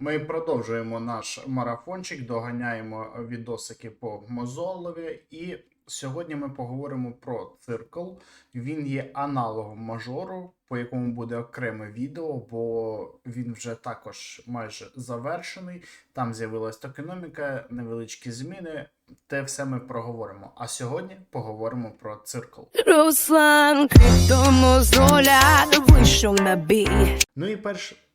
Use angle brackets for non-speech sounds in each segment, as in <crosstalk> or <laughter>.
Ми продовжуємо наш марафончик, доганяємо відосики по Мозолові. І сьогодні ми поговоримо про циркл. Він є аналогом мажору, по якому буде окреме відео, бо він вже також майже завершений. Там з'явилась токеноміка, невеличкі зміни. Те все ми проговоримо. А сьогодні поговоримо про циркл. Руслан криптомозоля вийшов на бій. Ну і перш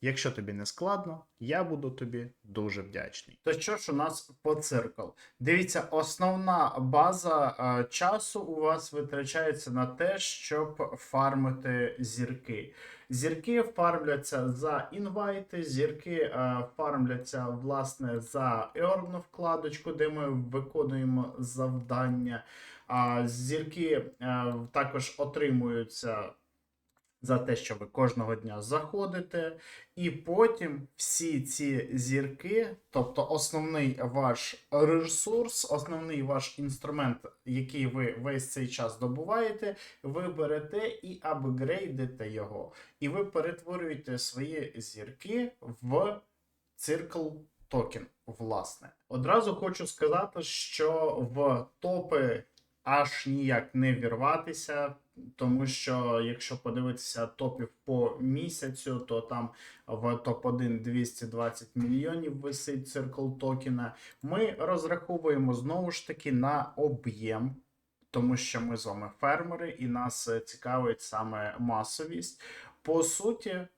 Якщо тобі не складно, я буду тобі дуже вдячний. То що ж у нас по циркл? Дивіться, основна база е, часу у вас витрачається на те, щоб фармити зірки. Зірки фармляться за інвайти, зірки е, фармляться власне за Earn вкладочку, де ми виконуємо завдання. А зірки е, також отримуються за те, що ви кожного дня заходите, і потім всі ці зірки, тобто основний ваш ресурс, основний ваш інструмент, який ви весь цей час добуваєте, ви берете і апгрейдите його. І ви перетворюєте свої зірки в циркл токен, власне. Одразу хочу сказати, що в топи аж ніяк не вірватися, тому що якщо подивитися топів по місяцю, то там в топ-1 220 мільйонів висить циркл токена. Ми розраховуємо знову ж таки на об'єм. Тому що ми з вами фермери, і нас е, цікавить саме масовість. По суті, е,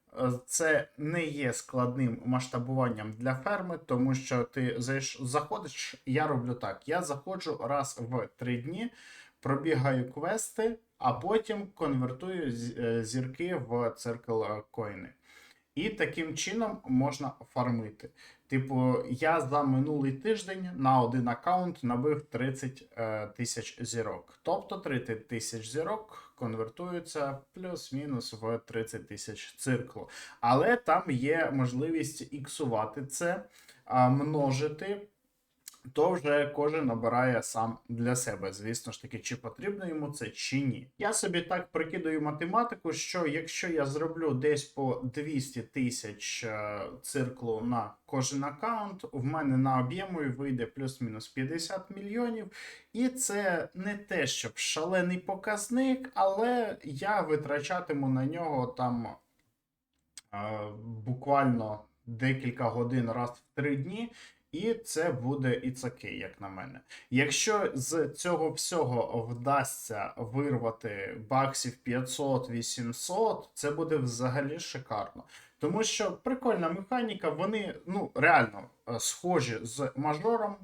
це не є складним масштабуванням для ферми, тому що ти заходиш. Я роблю так: я заходжу раз в три дні, пробігаю квести, а потім конвертую е, зірки в циркл е, коїни. І таким чином можна фармити. Типу, я за минулий тиждень на один аккаунт набив 30 е, тисяч зірок. Тобто 30 тисяч зірок конвертуються плюс-мінус в 30 тисяч цирклу. Але там є можливість іксувати це, множити. То вже кожен обирає сам для себе. Звісно ж таки, чи потрібно йому це, чи ні. Я собі так прикидаю математику, що якщо я зроблю десь по 200 тисяч е, цирклу на кожен аккаунт, в мене на об'єму вийде плюс-мінус 50 мільйонів. І це не те, щоб шалений показник, але я витрачатиму на нього там е, буквально декілька годин раз в три дні. І це буде okay, як на мене. Якщо з цього всього вдасться вирвати баксів 500-800, це буде взагалі шикарно. Тому що прикольна механіка, вони ну реально е, схожі з мажором,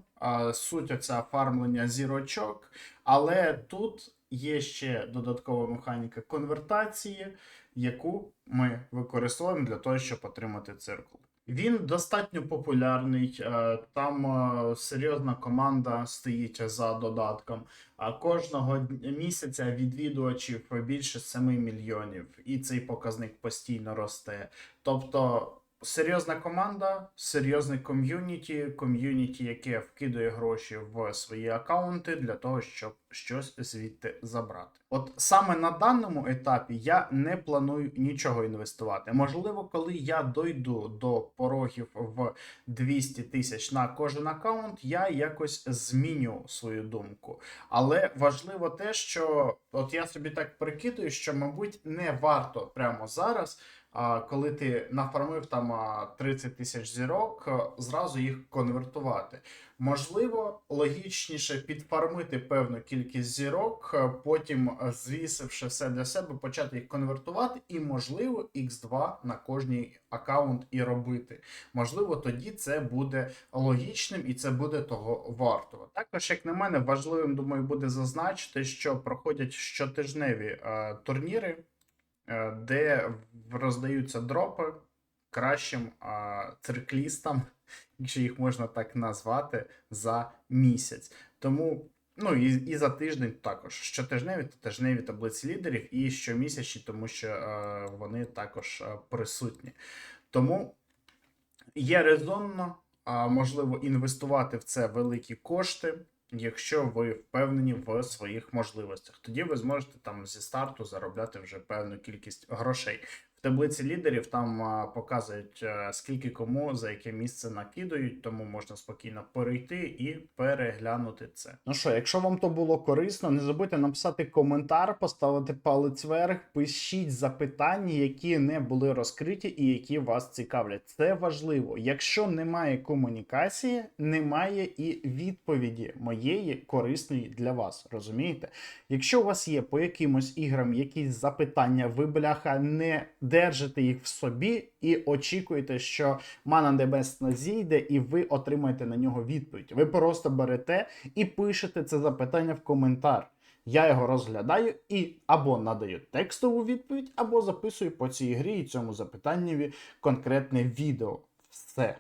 суть оця фармлення зірочок, але тут є ще додаткова механіка конвертації, яку ми використовуємо для того, щоб отримати циркул. Він достатньо популярний. е, Там е, серйозна команда стоїть за додатком. А кожного місяця відвідувачів більше 7 мільйонів, і цей показник постійно росте. Тобто серйозна команда, серйозне ком'юніті, ком'юніті, яке вкидує гроші в свої аккаунти для того, щоб щось звідти забрати. От саме на даному етапі я не планую нічого інвестувати. Можливо, коли я дойду до порогів в 200 тисяч на кожен аккаунт, я якось зміню свою думку. Але важливо те, що от я собі так прикидую, що, мабуть, не варто прямо зараз. Коли ти нафармив там а, 30 тисяч зірок, зразу їх конвертувати. Можливо, логічніше підфармити певну кількість зірок, потім, звісивши все для себе, почати їх конвертувати, і, можливо, X2 на кожній аккаунт і робити. Можливо, тоді це буде логічним і це буде того варто. Також, як на мене, важливим думаю, буде зазначити, що проходять щотижневі е, турніри, е, де роздаються дропи кращим е, циклістам, <laughs> якщо їх можна так назвати, за місяць. Тому Ну і, і за тиждень також. Щотижневі та тижневі таблиці лідерів, і щомісячні, тому що е, вони також е, присутні. Тому є резонно, а можливо, інвестувати в це великі кошти, якщо ви впевнені в своїх можливостях. Тоді ви зможете там зі старту заробляти вже певну кількість грошей. Таблиці лідерів там показують, а, скільки кому за яке місце накидають, тому можна спокійно перейти і переглянути це. Ну що, якщо вам то було корисно, не забудьте написати коментар, поставити палець вверх, пишіть запитання, які не були розкриті і які вас цікавлять. Це важливо. Якщо немає комунікації, немає і відповіді моєї корисної для вас. Розумієте? Якщо у вас є по якимось іграм якісь запитання, ви бляха не держите їх в собі і очікуєте, що мана небесна зійде, і ви отримаєте на нього відповідь. Ви просто берете і пишете це запитання в коментар. Я його розглядаю і або надаю текстову відповідь, або записую по цій грі і цьому запитанню конкретне відео. Все.